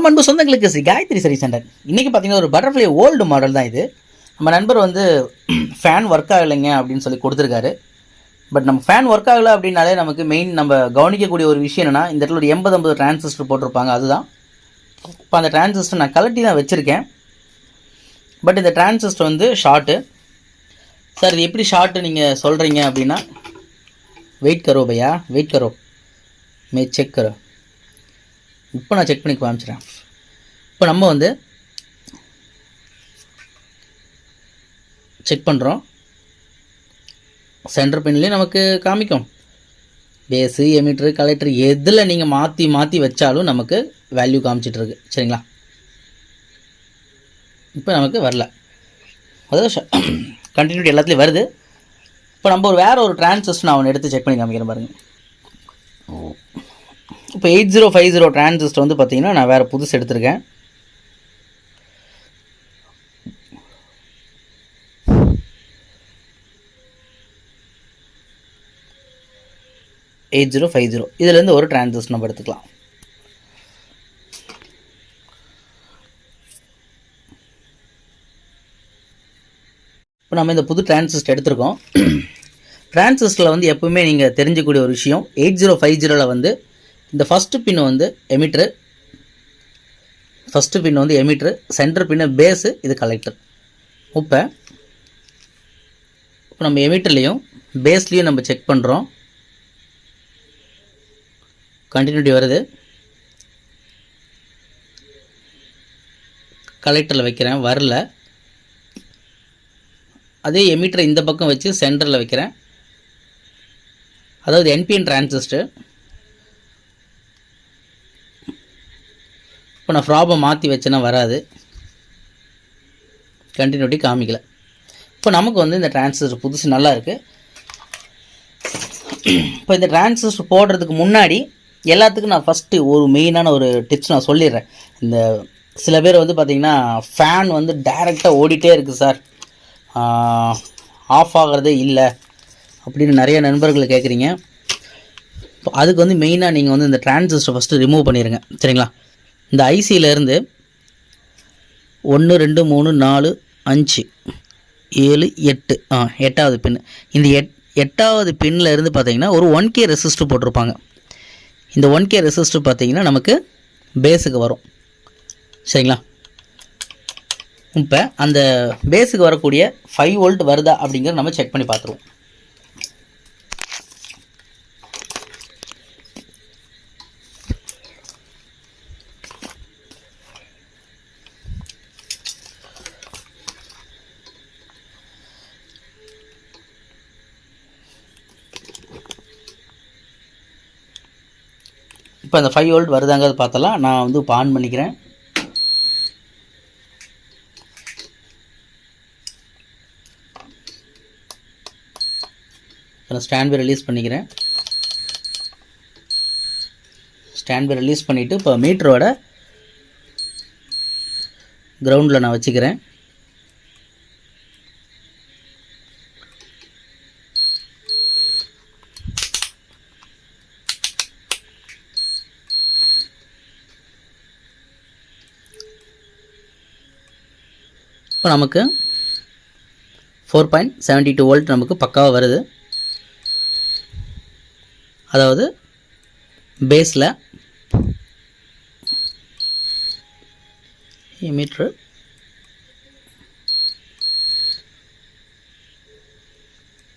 வணக்கம் அன்பு சொந்தங்களுக்கு ஸ்ரீ காயத்ரி சரி சென்டர் இன்றைக்கி பார்த்தீங்கன்னா ஒரு பட்டர்ஃப்ளை ஓல்டு மாடல் தான் இது. நம்ம நண்பர் வந்து ஃபேன் ஒர்க் ஆகலைங்க அப்படின்னு சொல்லி கொடுத்துருக்காரு. பட் நம்ம ஃபேன் ஒர்க் ஆகலை அப்படின்னாலே நமக்கு மெயின் நம்ம கவனிக்கக்கூடிய ஒரு விஷயம் என்னென்னா இந்த இடத்துல ஒரு எண்பது ஐம்பது டிரான்சிஸ்டர் போட்டிருப்பாங்க அதுதான். இப்போ அந்த டிரான்சிஸ்டர் நான் கலட்டி தான் வச்சுருக்கேன். பட் இந்த டிரான்சிஸ்டர் வந்து ஷார்ட்டு சார் இது எப்படி ஷார்ட்டு நீங்கள் சொல்கிறீங்க அப்படின்னா வெயிட் கரோ பையா? வெயிட் கரோ. மே செக் கரோ. இப்போ நான் செக் பண்ணி காமிச்சிடுறேன். இப்போ நம்ம வந்து செக் பண்ணுறோம் சென்டர் பின்லேயும் நமக்கு காமிக்கும். பேஸு எமிட்ரு கலெக்டர் எதில் நீங்கள் மாற்றி மாற்றி வச்சாலும் நமக்கு வேல்யூ காமிச்சிட்ருக்கு சரிங்களா? இப்போ நமக்கு வரல. அதாவது கண்டினியூட்டி எல்லாத்துலேயும் வருது. இப்போ நம்ம ஒரு வேறு ஒரு டிரான்சிஸ்டர் நான் ஒன்று எடுத்து செக் பண்ணி காமிக்கிறேன் பாருங்கள் இப்போ eight zero five zero transistor வந்து பார்த்தீங்கன்னா நான் வேறு புதுசு எடுத்திருக்கேன். Eight zero five zero. இதுலேருந்து ஒரு டிரான்சிஸ்டர் நம்ம எடுத்துக்கலாம். இப்போ நம்ம இந்த புது டிரான்சிஸ்டர் எடுத்திருக்கோம். டிரான்சிஸ்டரில் வந்து எப்பவுமே நீங்கள் தெரிஞ்சக்கூடிய ஒரு விஷயம் எயிட் ஜீரோ ஃபைவ் ஜீரோவில் வந்து இந்த ஃபஸ்ட்டு பின் வந்து எமிட்ரு ஃபஸ்ட்டு பின் வந்து எமிட்ரு சென்டர் பின்னு பேஸு இது கலெக்டர் இப்போ இப்போ நம்ம எமிட்டர்லேயும் பேஸ்லேயும் நம்ம செக் பண்ணுறோம் கண்டினியூட்டி வருது. கலெக்டரில் வைக்கிறேன் வரல. அதே எமீட்டரை இந்த பக்கம் வச்சு சென்டரில் வைக்கிறேன். அதாவது என்பிஎன் டிரான்சிஸ்டர் இப்போ நான் ஃப்ராபை மாற்றி வச்சேன்னா வராது. கண்டினியூட்டி காமிக்கல. இப்போ நமக்கு வந்து இந்த டிரான்சிஸ்டர் புதுசு நல்லா இருக்குது இப்போ இந்த டிரான்சிஸ்டர் போடுறதுக்கு முன்னாடி எல்லாத்துக்கும் நான் ஃபஸ்ட்டு ஒரு மெயினான ஒரு டிப்ஸ் நான் சொல்லிடுறேன். இந்த சில பேர் வந்து பார்த்திங்கன்னா ஃபேன் வந்து டைரெக்டாக ஓடிட்டே இருக்குது சார் ஆஃப் ஆகிறதே இல்லை. அப்படின்னு நிறைய நண்பர்கள் கேட்குறீங்க இப்போ அதுக்கு வந்து மெயினாக நீங்கள் வந்து இந்த டிரான்சிஸ்டர் ஃபஸ்ட்டு ரிமூவ் பண்ணிடுங்க சரிங்களா? இந்த ஐசியிலேருந்து ஒன்று ரெண்டு மூணு நாலு அஞ்சு ஏழு எட்டு. ஆ எட்டாவது பின் இந்த எட் எட்டாவது பின்னில் இருந்து பார்த்தீங்கன்னா ஒரு ஒன் கே ரெசிஸ்டர் போட்டிருப்பாங்க. இந்த ஒன் கே ரெசிஸ்டர் பார்த்தீங்கன்னா நமக்கு பேஸுக்கு வரும். சரிங்களா? இப்போ அந்த பேஸுக்கு வரக்கூடிய ஃபைவ் வோல்ட் வருதா அப்படிங்கிறத நம்ம செக் பண்ணி பார்த்துருவோம். இப்போ அந்த ஃபைவ் வோல்ட் வருதாங்கிறது பார்த்தலாம் நான் வந்து இப்போ ஆன் பண்ணிக்கிறேன். நான் ஸ்டாண்ட் பை ரிலீஸ் பண்ணிக்கிறேன். ஸ்டாண்ட் பை ரிலீஸ் பண்ணிவிட்டு இப்போ மீட்டரோட கிரவுண்டில் நான் வச்சுக்கிறேன். இப்போ நமக்கு four point seventy two volt நமக்கு பக்காவாக வருது. அதாவது பேஸில் மீட்ரு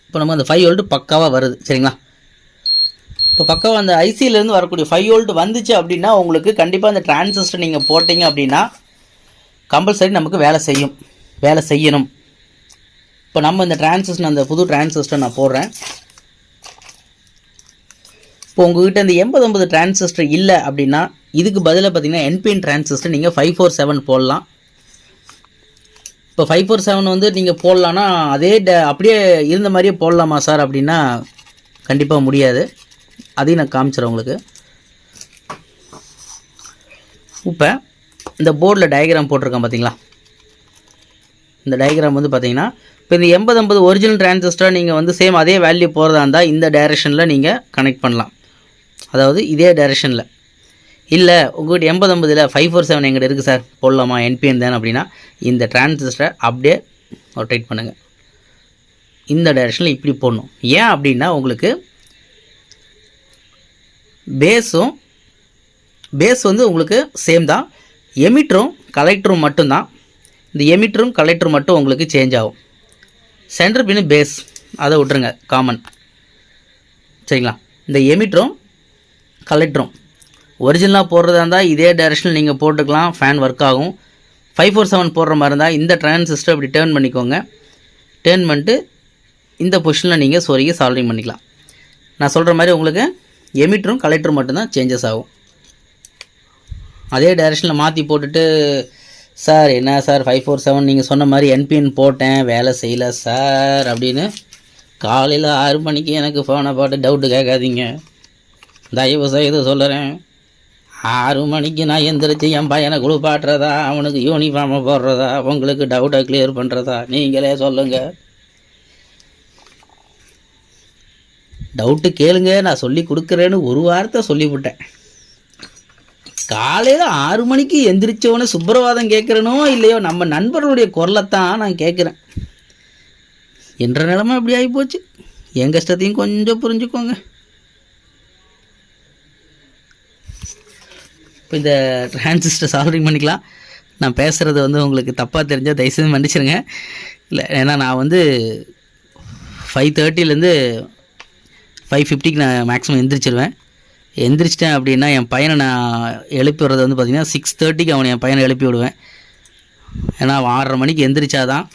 இப்போ நம்ம அந்த ஃபைவ் வோல்ட்டு பக்காவாக வருது சரிங்களா? இப்போ பக்காவாக அந்த ஐசியிலேருந்து வரக்கூடிய ஃபைவ் வோல்ட் வந்துச்சு அப்படின்னா உங்களுக்கு கண்டிப்பாக அந்த டிரான்சிஸ்டர் நீங்கள் போட்டிங்க அப்படின்னா கம்பல்சரி நமக்கு வேலை செய்யும். வேலை செய்யணும். இப்போ நம்ம இந்த டிரான்சிஸ்டர் அந்த புது டிரான்சிஸ்டர் நான் போடுறேன். இப்போ உங்ககிட்ட இந்த எண்பது ஐம்பது டிரான்சிஸ்டர் இல்லை அப்படின்னா இதுக்கு பதிலாக பார்த்தீங்கன்னா என்பிஎன் டிரான்சிஸ்டர் நீங்கள் ஃபைவ் ஃபோர் செவன் போடலாம். இப்போ ஃபைவ் ஃபோர் செவன் வந்து நீங்கள் போடலான்னா அதே ட அப்படியே இருந்த மாதிரியே போடலாமா சார் அப்படின்னா கண்டிப்பாக முடியாது. அதையும் நான் காமிச்சிடறேன் உங்களுக்கு. இப்போ இந்த போர்டில் டயக்ராம் போட்டிருக்கேன் பார்த்தீங்களா இந்த டயக்ராம் வந்து பார்த்தீங்கன்னா இப்போ இந்த எண்பது ஐம்பது ஒரிஜினல் டிரான்சிஸ்டர் நீங்கள் வந்து சேம் அதே வேல்யூ போகிறதா இருந்தால் இந்த டைரெக்ஷனில் நீங்கள் கனெக்ட் பண்ணலாம். அதாவது இதே டைரெக்ஷனில் இல்லை உங்கள்கிட்ட எண்பது ஐம்பதில் ஃபைவ் ஃபோர் செவன் எங்கிட்ட இருக்குது சார் போடலாமா என்பிஎன் தானே அப்படின்னா இந்த டிரான்சிஸ்டரை அப்படியே ரொட்டேட் பண்ணுங்கள் இந்த டைரெக்ஷனில் இப்படி போடணும். ஏன் அப்படின்னா உங்களுக்கு பேஸும் பேஸ் வந்து உங்களுக்கு சேம் தான். எமிட்டரும் கலெக்டரும் மட்டும்தான். இந்த எமிட்டரும் கலெக்டர் மட்டும் உங்களுக்கு சேஞ்ச் ஆகும். சென்டர் பின்னு பேஸ் அதை விட்டுருங்க காமன் சரிங்களா? இந்த எமிட்டரும் கலெக்டரும் ஒரிஜினலாக போடுறதா இருந்தால் இதே டைரெக்ஷனில் நீங்கள் போட்டுக்கலாம் ஃபேன் ஒர்க் ஆகும். ஃபைவ் ஃபோர் செவன் போடுற மாதிரி இருந்தால் இந்த ட்ரான்சிஸ்டர் இப்படி டேர்ன் பண்ணிக்கோங்க. டேர்ன் பண்ணிட்டு இந்த பொசிஷனில் நீங்கள் சொருகி சால்விங் பண்ணிக்கலாம். நான் சொல்கிற மாதிரி உங்களுக்கு எமிட்டரும் கலெக்டரும் மட்டும்தான் சேஞ்சஸ் ஆகும். அதே டைரெக்ஷனில் மாற்றி போட்டுட்டு சார் என்ன சார் ஃபைவ் ஃபோர் செவன் நீங்கள் சொன்ன மாதிரி என்பிஎன் போட்டேன் வேலை செய்யலை சார் அப்படின்னு. காலையில் ஆறு மணிக்கு எனக்கு ஃபோனை போட்டு டவுட்டு கேட்காதீங்க. தயவு செய்து சொல்லுறேன். ஆறு மணிக்கு நான் எந்திரிச்சு என் பையனை குளிப்பாட்டுறதா அவனுக்கு யூனிஃபார்மை போடுறதா உங்களுக்கு டவுட்டை கிளியர் பண்ணுறதா நீங்களே சொல்லுங்கள் டவுட்டு கேளுங்க நான் சொல்லி கொடுக்குறேன்னு ஒரு வாரத்தை சொல்லிவிட்டேன். காலையில் ஆறு மணிக்கு எந்திரிச்சவனே சுப்பிரவாதம் கேட்குறனோ இல்லையோ நம்ம நண்பர்களுடைய குரலைத்தான் நான் கேட்குறேன் என்ற நிலமை அப்படி ஆகிப்போச்சு என் கஷ்டத்தையும் கொஞ்சம் புரிஞ்சுக்கோங்க. இப்போ இந்த டிரான்சிஸ்டர் சால்விங் பண்ணிக்கலாம். நான் பேசுகிறது வந்து உங்களுக்கு தப்பாக தெரிஞ்சால் தயவுசெய்து மன்னிச்சிருங்க. இல்லை ஏன்னா நான் வந்து ஃபைவ் தேர்ட்டிலேருந்து ஃபைவ் ஃபிஃப்டிக்கு நான் மேக்ஸிமம் எந்திரிச்சிருவேன். எந்திரிச்சிட்டேன் அப்படின்னா என் பையனை நான் எழுப்பி விடுறது வந்து பார்த்திங்கன்னா சிக்ஸ் தேர்ட்டிக்கு அவனை என் பையனை எழுப்பி விடுவேன். ஏன்னா அவன் ஆறரை மணிக்கு எந்திரிச்சாதான்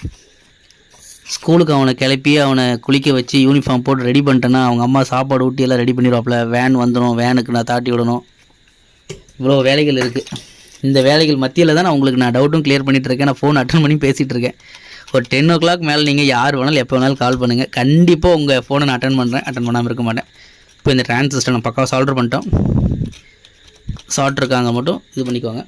ஸ்கூலுக்கு அவனை கிளப்பி அவனை குளிக்க வச்சு யூனிஃபார்ம் போட்டு ரெடி பண்ணிட்டேன்னா அவங்க அம்மா சாப்பாடு ஊட்டி எல்லாம் ரெடி பண்ணிடுவாப்புல. வேன் வந்துடும் வேனுக்கு நான் தாட்டி விடணும். இவ்வளோ வேலைகள் இருக்குது இந்த வேலைகள் மத்தியில் தான் நான் உங்களுக்கு நான் டவுட்டும் க்ளியர் பண்ணிகிட்டு இருக்கேன். நான் ஃபோன் அட்டன் பண்ணி பேசிகிட்டு இருக்கேன். ஒரு டென் ஓ கிளாக் மேலே நீங்கள் யார் வேணாலும் எப்போ வேணாலும் கால் பண்ணுங்கள் கண்டிப்பாக உங்கள் ஃபோனை நான் அட்டன் பண்ணுறேன் அட்டன் பண்ணாமல் இருக்க மாட்டேன். இப்போ இந்த டிரான்சிஸ்டர் நம்ம பக்காவாக சால்டர் பண்ணிட்டோம். ஷார்ட் இருக்காங்க மட்டும் இது பண்ணிக்கோங்க.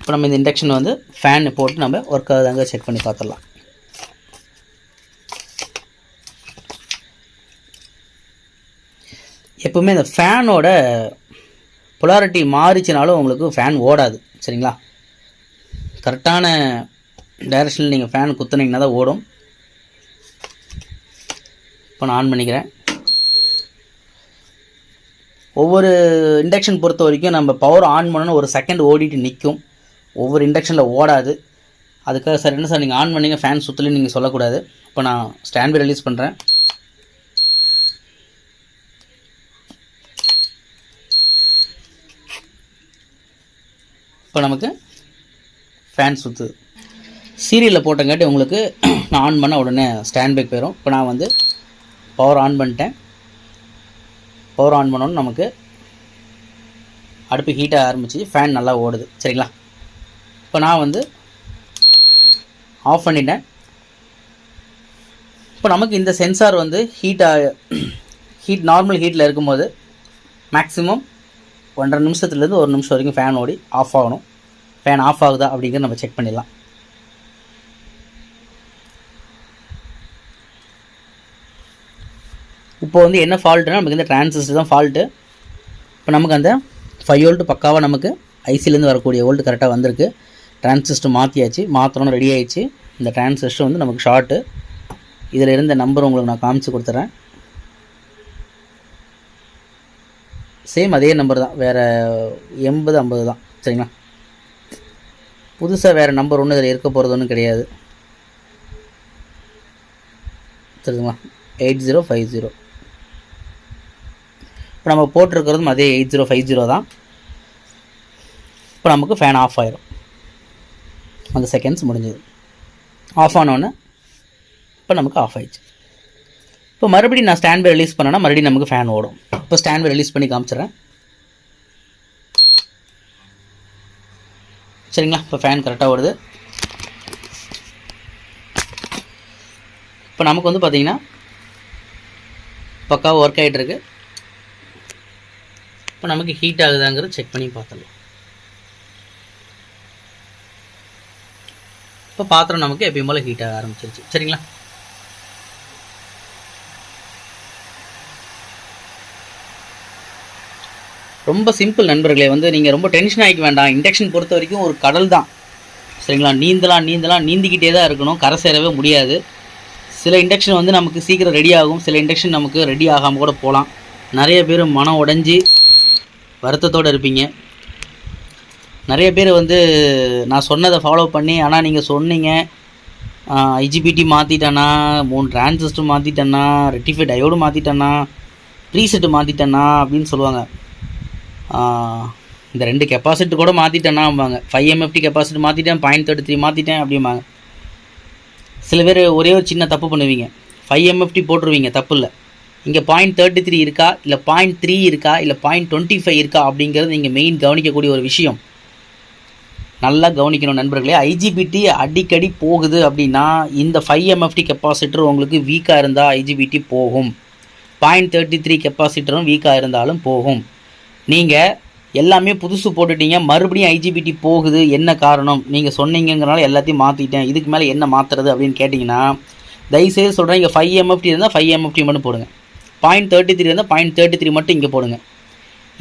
இப்போ நம்ம இந்த இண்டக்ஷன் வந்து ஃபேன் போட்டு நம்ம ஒர்க் ஆகுதாங்க செக் பண்ணி பார்த்துடலாம். எப்போவுமே இந்த ஃபேனோட பொலாரிட்டி மாறிச்சினாலும் உங்களுக்கு ஃபேன் ஓடாது சரிங்களா? கரெக்டான டைரக்ஷனில் நீங்கள் ஃபேன் குத்துனீங்கன்னா தான் ஓடும். இப்போ நான் ஆன் பண்ணிக்கிறேன். ஒவ்வொரு இண்டக்ஷன் பொறுத்த வரைக்கும் நம்ம பவர் ஆன் பண்ணணும் ஒரு செகண்ட் ஓடிட்டு நிற்கும். ஒவ்வொரு இண்டக்ஷனில் ஓடாது. அதுக்காக சார் என்ன சார் நீங்கள் ஆன் பண்ணிங்க ஃபேன் சுற்றலன்னு நீங்கள் சொல்லக்கூடாது. இப்போ நான் ஸ்டாண்ட் பை ரிலீஸ் பண்ணுறேன் இப்போ நமக்கு ஃபேன் சுற்றுது சீரியலில் போட்டங்காட்டி உங்களுக்கு நான் ஆன் பண்ண உடனே ஸ்டாண்ட் பேக் போயிடும் இப்போ நான் வந்து பவர் ஆன் பண்ணிட்டேன். பவர் ஆன் பண்ணோன்னு நமக்கு அடுப்பு ஹீட்டாக ஆரம்பிச்சு ஃபேன் நல்லா ஓடுது. சரிங்களா? இப்போ நான் வந்து ஆஃப் பண்ணிட்டேன். இப்போ நமக்கு இந்த சென்சார் வந்து ஹீட்டாக ஹீட் நார்மல் ஹீட்டில் இருக்கும்போது மேக்ஸிமம் ஒன்றரை நிமிஷத்துலேருந்து ஒரு நிமிஷம் வரைக்கும் ஃபேன் ஓடி ஆஃப் ஆகணும். ஃபேன் ஆஃப் ஆகுதா அப்படிங்கிறத நம்ம செக் பண்ணிடலாம். இப்போ வந்து என்ன ஃபால்ட்டுனா நமக்கு இந்த டிரான்சிஸ்டர் தான் ஃபால்ட்டு இப்போ நமக்கு அந்த ஃபைவ் வோல்ட் பக்காவாக நமக்கு ஐசிலேருந்து வரக்கூடிய வோல்ட் கரெக்டாக வந்திருக்கு. டிரான்சிஸ்டர் மாற்றியாச்சு மாற்றணும் ரெடி ஆயிடுச்சு. இந்த டிரான்சிஸ்டர் வந்து நமக்கு ஷார்ட்டு இதில் இருந்த நம்பர் உங்களுக்கு நான் காமிச்சு கொடுத்துட்றேன் சேம் அதே நம்பர் தான். வேறு எண்பது ஐம்பது தான். சரிங்களா? புதுசாக வேறு நம்பர் ஒன்றும் இதில் இருக்க போகிறது ஒன்றும் கிடையாது. சரிங்களா? Eight zero five zero. இப்போ நம்ம போட்டிருக்கிறதும் அதே எயிட் ஜீரோ ஃபைவ் ஜீரோ தான். இப்போ நமக்கு ஃபேன் ஆஃப் ஆயிரும். அந்த செகண்ட்ஸ் முடிஞ்சது. ஆஃப் ஆனோடனே இப்போ நமக்கு ஆஃப் ஆயிடுச்சு. இப்போ மறுபடியும் நான் ஸ்டாண்ட் பை ரிலீஸ் பண்ணேன்னா மறுபடியும் நமக்கு ஃபேன் ஓடும். இப்போ ஸ்டாண்ட் பை ரிலீஸ் பண்ணி காமிச்சிடுறேன். சரிங்களா? இப்போ ஃபேன் கரெக்டாக ஓடுது. இப்போ நமக்கு வந்து பார்த்தீங்கன்னா பக்காவாக ஒர்க் ஆகிட்டு இருக்கு. இப்போ நமக்கு ஹீட் ஆகுதாங்கிறது செக் பண்ணி பார்த்துடலாம். இப்போ பாத்திரம் நமக்கு எப்பயும் போல் ஹீட் ஆக ஆரம்பிச்சிருச்சு. சரிங்களா? ரொம்ப சிம்பிள் நண்பர்களே வந்து நீங்கள் ரொம்ப டென்ஷன் ஆகிக்க வேண்டாம். இண்டக்ஷன் பொறுத்த வரைக்கும் ஒரு கடல் தான். சரிங்களா? நீந்தலாம் நீந்தலாம் நீந்திக்கிட்டே தான் இருக்கணும். கரை சேரவே முடியாது. சில இண்டக்ஷன் வந்து நமக்கு சீக்கிரம் ரெடி ஆகும். சில இண்டக்ஷன் நமக்கு ரெடி ஆகாமல் கூட போகலாம். நிறைய பேர் மனம் உடஞ்சி வருத்தத்தோடு இருப்பீங்க. நிறைய பேர் வந்து நான் சொன்னதை ஃபாலோ பண்ணி ஆனால் நீங்கள் சொன்னீங்க ஐஜிபிடி மாற்றிட்டேன்னா மூணு டிரான்சிஸ்டர் மாற்றிட்டேன்னா ரெட்டிஃபை டயோடு மாற்றிட்டேன்னா ப்ரீசெட்டு மாற்றிட்டேன்னா அப்படின்னு சொல்லுவாங்க. இந்த ரெண்டு கெப்பாசிட்டி கூட மாற்றிட்டேன்னாம்பாங்க ஃபைவ் எம்எஃப்டி கெப்பாசிட்டி மாற்றிட்டேன் பாயிண்ட் தேர்ட்டி த்ரீ மாற்றிட்டேன் அப்படிம்பாங்க. சில பேர் ஒரே ஒரு சின்ன தப்பு பண்ணுவீங்க. ஃபைவ் எம்எஃப்டி போட்டுருவீங்க தப்பு இல்லை. இங்கே பாயிண்ட் தேர்ட்டி த்ரீ இருக்கா இல்லை பாயிண்ட் த்ரீ இருக்கா இல்லை பாயிண்ட் டுவெண்ட்டி ஃபைவ் இருக்கா அப்படிங்கிறது நீங்கள் மெயின் கவனிக்கக்கூடிய ஒரு விஷயம். நல்லா கவனிக்கணும் நண்பர்களே. ஐஜிபிடி அடிக்கடி போகுது அப்படின்னா இந்த ஃபைவ் எம்எஃப்டி கெப்பாசிட்டர் உங்களுக்கு வீக்காக இருந்தால் ஐஜிபிடி போகும். பாயிண்ட் தேர்ட்டி த்ரீ கெப்பாசிட்டரும் வீக்காக இருந்தாலும் போகும். நீங்கள் எல்லாமே புதுசு போட்டுட்டீங்க. மறுபடியும் ஐஜிபிடி போகுது. என்ன காரணம்? நீங்கள் சொன்னீங்கிறனால எல்லாத்தையும் மாற்றிட்டேன் இதுக்கு மேலே என்ன மாற்றுறது அப்படின்னு கேட்டிங்கன்னா தயவுசெய்து சொல்கிறேன் இங்கே ஃபைவ் எம்எஃப்டி இருந்தால் ஃபைவ் எம்எஃப்டி மட்டும் போடுங்க. பாயிண்ட் தேர்ட்டி த்ரீ இருந்தால் பாயிண்ட் தேர்ட்டி த்ரீ மட்டும் இங்கே போடுங்க.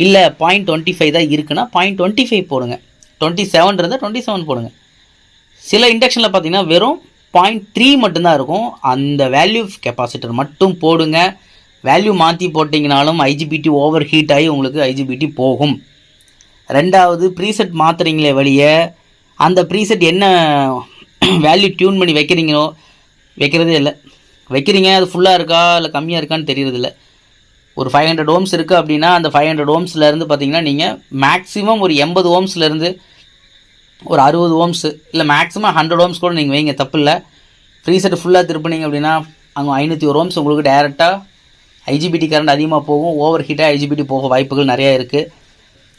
இல்லை பாயிண்ட் டுவெண்ட்டி ஃபைவ் தான் இருக்குன்னா பாயிண்ட் டுவெண்ட்டி ஃபைவ் போடுங்க. டுவெண்ட்டி செவன் இருந்தால் டுவெண்ட்டி செவன் போடுங்க. சில இண்டக்ஷனில் பார்த்தீங்கன்னா வெறும் பாயிண்ட் த்ரீ மட்டும்தான் இருக்கும். அந்த வேல்யூ கெப்பாசிட்டர் மட்டும் போடுங்க. வேல்யூ மாற்றி போட்டிங்கனாலும் ஐஜிபிடி ஓவர் ஹீட் ஆகி உங்களுக்கு ஐஜிபிடி போகும். ரெண்டாவது ப்ரீசெட் மாற்றுறீங்களே வழியே அந்த ப்ரீசெட் என்ன வேல்யூ டியூன் பண்ணி வைக்கிறீங்களோ வைக்கிறதே இல்லை. வைக்கிறீங்க அது ஃபுல்லாக இருக்கா இல்லை கம்மியாக இருக்கான்னு தெரியறதில்ல. ஒரு ஃபைவ் ஹண்ட்ரட் ஓம்ஸ் இருக்குது அப்படின்னா அந்த ஃபைவ் ஹண்ட்ரட் ஓம்ஸ்லேருந்து பார்த்தீங்கன்னா நீங்கள் மேக்ஸிமம் ஒரு எண்பது ஓம்ஸ்லேருந்து ஒரு அறுபது ஓம்ஸு இல்லை மேக்ஸிமம் ஹண்ட்ரட் ஓம்ஸ் கூட நீங்கள் வைங்க தப்பு இல்லை ஃப்ரீசெட் ஃபுல்லாக திருப்பினீங்க அப்படின்னா அங்கே ஐநூற்றி ஒரு ஓம்ஸ் உங்களுக்கு டேரெக்டாக ஐஜிபிடி கரண்ட் அதிகமாக போகும் ஓவர் ஹீட்டாக ஐஜிபிடி போக வாய்ப்புகள் நிறையா இருக்குது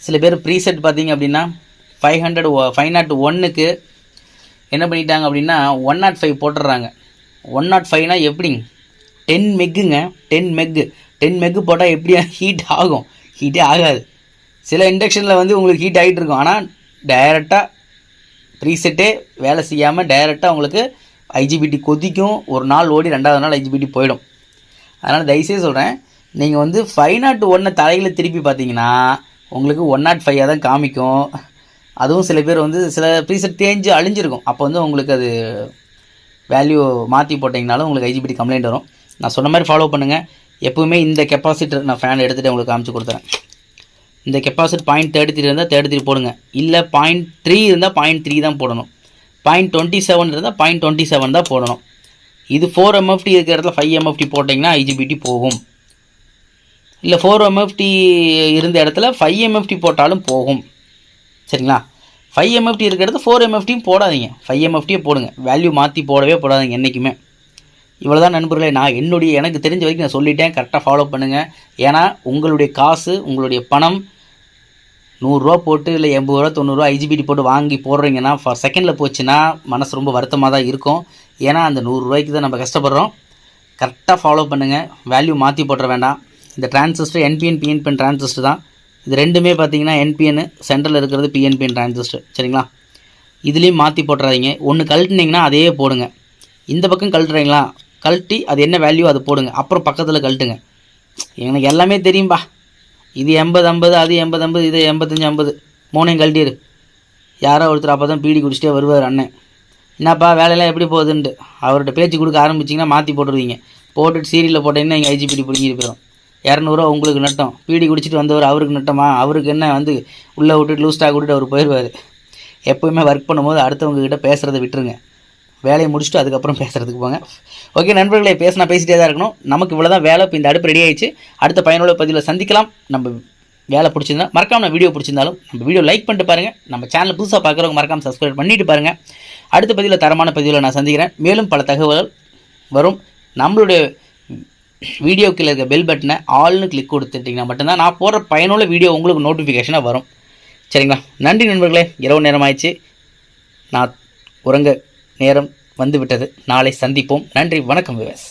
சில பேர் ப்ரீசெட் பார்த்திங்க அப்படின்னா ஃபைவ் ஹண்ட்ரட் ஃபைவ் நாட் ஒன்னுக்கு என்ன பண்ணிட்டாங்க அப்படின்னா ஒன் நாட் ஃபைவ் போட்டுடுறாங்க. ஒன் நாட் ஃபைவ்னா எப்படிங்க? டென் மெக்குங்க டென் மெக்கு டென் மெக்கு போட்டால் எப்படி ஹீட் ஆகும்? ஹீட்டே ஆகாது. சில இண்டக்ஷனில் வந்து உங்களுக்கு ஹீட் ஆகிட்டு இருக்கும். ஆனால் டைரெக்டாக ப்ரீசெட்டே வேலை செய்யாமல் டைரெக்டாக உங்களுக்கு ஐஜிபிடி கொதிக்கும். ஒரு நாள் ஓடி ரெண்டாவது நாள் ஐஜிபிடி போயிடும். அதனால் தயவுசெய்து சொல்கிறேன் நீங்கள் வந்து ஃபைவ் நாட் ஒன்னை தலையில் திருப்பி பார்த்தீங்கன்னா உங்களுக்கு ஒன் நாட் ஃபைவாக தான் காமிக்கும். அதுவும் சில பேர் வந்து சில ப்ரீசெட் தேஞ்சு அழிஞ்சிருக்கும். அப்போ வந்து உங்களுக்கு அது வேல்யூ மாற்றி போட்டிங்கனாலும் உங்களுக்கு ஐஜிபிடி கம்ப்ளைண்ட் வரும். நான் சொன்ன மாதிரி ஃபாலோ பண்ணுங்கள் எப்போவுமே இந்த கெப்பாசிட்டர் நான் ஃபேன் எடுத்துகிட்டு உங்களுக்கு காமிச்சு கொடுத்துறேன். இந்த கெப்பாசிட்டி பாயிண்ட் தேர்ட்டி த்ரீ இருந்தால் தேர்ட்டி த்ரீ போடுங்க. இல்லை பாயிண்ட் த்ரீ இருந்தால் பாயிண்ட் த்ரீ தான் போடணும். பாயிண்ட் டுவெண்ட்டி செவன் இருந்தால் பாயிண்ட் டுவெண்ட்டி செவன் தான் போடணும். இது ஃபோர் எம்எஃப்டி இருக்கிற இடத்துல ஃபைவ் எம்எஃப்டி போட்டிங்கன்னா ஐஜிபிடி போகும். இல்லை ஃபோர் எம்எஃப்டி இருந்த இடத்துல ஃபைவ் எம்எஃப்டி போட்டாலும் போகும். சரிங்களா? ஃபைவ் எம்எஃப்டி இருக்கிற இடத்துல ஃபோர் எம்எஃப்டியும் போடாதீங்க. ஃபைவ் எம்எஃப்டியே போடுங்க. வேல்யூ மாற்றி போடவே போடாதீங்க என்றைக்குமே இவ்வளோ தான் நண்பர்களே நான் என்னுடைய எனக்கு தெரிஞ்ச வரைக்கும் நான் சொல்லிட்டேன். கரெக்டாக ஃபாலோ பண்ணுங்கள் ஏன்னா உங்களுடைய காசு உங்களுடைய பணம் நூறுரூவா போட்டு இல்லை எண்பது ரூபா தொண்ணூறுரூவா ஐஜிபிடி போட்டு வாங்கி போடுறீங்கன்னா ஃபர் செகண்டில் போச்சுன்னா மனசு ரொம்ப வருத்தமாக தான் இருக்கும். ஏன்னா அந்த நூறுரூவாய்க்கு தான் நம்ம கஷ்டப்படுறோம். கரெக்டாக ஃபாலோ பண்ணுங்கள் வேல்யூ மாற்றி போட்டுற வேண்டாம். இந்த டிரான்சிஸ்டர் என்பிஎன் பிஎன்பிஎன் டிரான்சிஸ்டர் தான். இது ரெண்டுமே பார்த்தீங்கன்னா என்பிஎன் சென்டரில் இருக்கிறது பிஎன்பிஎன் டிரான்சிஸ்டர் சரிங்களா? இதுலேயும் மாற்றி போட்டுறாதீங்க. ஒன்று கழட்டினீங்கன்னா அதே போடுங்க. இந்த பக்கம் கழட்டுறீங்களா? கழட்டி அது என்ன வேல்யூ அது போடுங்க. அப்புறம் பக்கத்தில் கழட்டுங்க. எனக்கு எல்லாமே தெரியும்பா. இது எண்பது ஐம்பது அது எண்பது ஐம்பது இது எண்பத்தஞ்சு ஐம்பது. மூணையும் கழட்டிடு. யாரோ ஒருத்தர் அப்போ தான் பீடி குடிச்சிட்டே வருவார் அண்ணன். என்னப்பா வேலையெல்லாம் எப்படி போகுதுன்ட்டு. அவர்கிட்ட பேச்சு கொடுக்க ஆரம்பிச்சிங்கன்னா மாற்றி போட்டுருவீங்க. போட்டுட்டு சீரியலில் போட்டீங்கன்னா எங்கள் ஐஜிபிடி பிடிங்கிட்டு போயிடும் இரநூறுவா உங்களுக்கு நட்டம். பீடி குடிச்சிட்டு வந்தவர் அவருக்கு நட்டமா? அவருக்கு என்ன வந்து உள்ளே விட்டுட்டு லூஸ்டாக விட்டுட்டு அவர் போயிடுவார் எப்போயுமே ஒர்க் பண்ணும்போது அடுத்தவங்ககிட்ட பேசுகிறத விட்டுருங்க. வேலையை முடிச்சுட்டு அதுக்கப்புறம் பேசுகிறதுக்கு போங்க. ஓகே நண்பர்களே பேசினா பேசிட்டே தான் இருக்கணும். நமக்கு இவ்வளோ தான் வேலை. இப்போ இந்த அடுப்பு ரெடி ஆயிடுச்சு. அடுத்த பயனுள்ள பதிவில் சந்திக்கலாம். நம்ம வேலை பிடிச்சிருந்தா மறக்காம வீடியோ பிடிச்சிருந்தாலும் நம்ம வீடியோ லைக் பண்ணிட்டு பாருங்கள் நம்ம சேனல் புதுசாக பார்க்குறவங்க மறக்காமல் சப்ஸ்கிரைப் பண்ணிட்டு பாருங்கள் அடுத்த பதிவில் தரமான பதிவில் நான் சந்திக்கிறேன். மேலும் பல தகவல்கள் வரும். நம்மளுடைய வீடியோக்கில் இருக்க பெல் பட்டனை ஆல்னு கிளிக் கொடுத்துட்டிங்கன்னா மட்டும்தான் நான் போடுற பயனுள்ள வீடியோ உங்களுக்கு நோட்டிஃபிகேஷனாக வரும். சரிங்களா? நன்றி நண்பர்களே. இரவு நேரம் ஆயிடுச்சு நான் உறங்க நேரம் வந்து விட்டது நாளை சந்திப்போம். நன்றி. வணக்கம் விவேஸ்